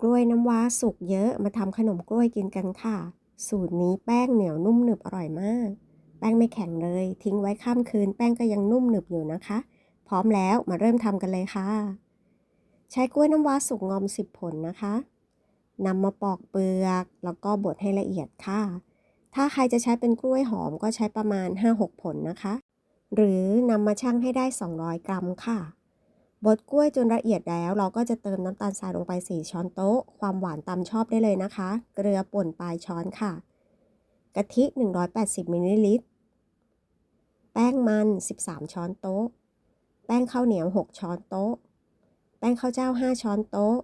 กล้วยน้ำว้าสุกเยอะมาทำขนมกล้วยกินกันค่ะ สูตรนี้แป้งเหนียวนุ่มหนึบอร่อยมาก แป้งไม่แข็งเลย ทิ้งไว้ข้ามคืนแป้งก็ยังนุ่มหนึบอยู่นะคะ พร้อมแล้วมาเริ่มทำกันเลยค่ะ ใช้กล้วยน้ำว้าสุกงอม 10 ผลนะคะนำมาปอกเปลือกแล้วก็บดให้ละเอียดค่ะ ถ้าใครจะใช้เป็นกล้วยหอมก็ใช้ประมาณ 5-6 ผลนะคะ หรือนำมาชั่งให้ได้ 200 กรัมค่ะ บดกล้วยจนละเอียดแล้ว เราก็จะเติมน้ำตาลทรายลงไป 4 ช้อนโต๊ะ ความหวานตามชอบได้เลยนะคะ เกลือป่นปลายช้อนค่ะ กะทิ 180มิลลิลิตร แป้งมัน 13 ช้อนโต๊ะ แป้งข้าวเหนียว 6 ช้อนโต๊ะ แป้งข้าวเจ้า 5 ช้อนโต๊ะ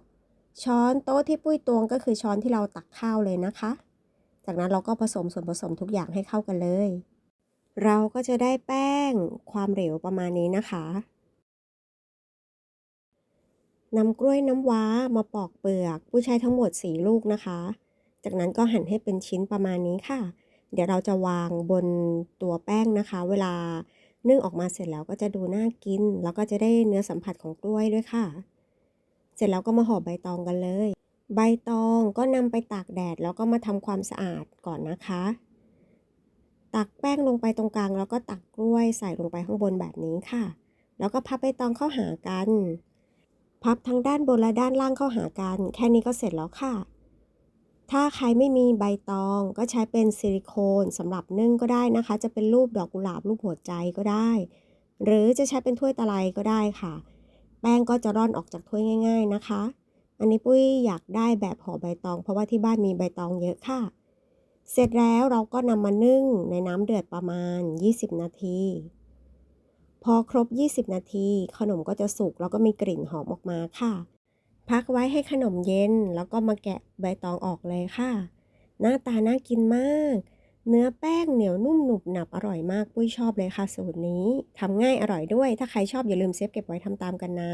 ช้อนโต๊ะที่ปุ้ยตวงก็คือช้อนที่เราตักข้าวเลยนะคะ จากนั้นเราก็ผสมส่วนผสมทุกอย่างให้เข้ากันเลย เราก็จะได้แป้งความเหลวประมาณนี้นะคะ นำกล้วยน้ำว้ามาปอกเปลือก ผู้ใช้ทั้งหมด 4 ลูกนะคะ จากนั้นก็หั่นให้เป็นชิ้นประมาณนี้ค่ะ เดี๋ยวเราจะวางบนตัวแป้งนะคะ เวลานึ่งออกมาเสร็จแล้วก็จะดูน่ากิน แล้วก็จะได้เนื้อสัมผัสของกล้วยด้วยค่ะ เสร็จแล้วก็มาห่อใบตองกันเลย ใบตองก็นำไปตากแดดแล้วก็มาทำความสะอาดก่อนนะคะ ตักแป้งลงไปตรงกลาง แล้วก็ตักกล้วยใส่ลงไปข้างบนแบบนี้ค่ะ แล้วก็พับใบตองเข้าหากัน พับทั้งด้านบนและด้านล่างเข้าหากัน แค่นี้ก็เสร็จแล้วค่ะ ถ้าใครไม่มีใบตองก็ใช้เป็นซิลิโคนสำหรับนึ่งก็ได้นะคะ จะเป็นรูปดอกกุหลาบรูปหัวใจก็ได้ หรือจะใช้เป็นถ้วยตะไลก็ได้ค่ะ แป้งก็จะร่อนออกจากถ้วยง่าย ๆนะคะ อันนี้ปุ้ยอยากได้แบบห่อใบตอง เพราะว่าที่บ้านมีใบตองเยอะค่ะ เสร็จแล้วเราก็นำมานึ่งในน้ำเดือดประมาณ 20 นาที พอครบ 20 นาที ขนมก็จะสุกแล้วก็มีกลิ่นหอมออกมาค่ะ พักไว้ให้ขนมเย็นแล้วก็มาแกะใบตองออกเลยค่ะ หน้าตาน่ากินมาก เนื้อแป้งเหนียวนุ่มหนุบหนับอร่อยมาก ปุ้ยชอบเลยค่ะสูตรนี้ทำง่ายอร่อยด้วย ถ้าใครชอบอย่าลืมเซฟเก็บไว้ทำตามกันนะ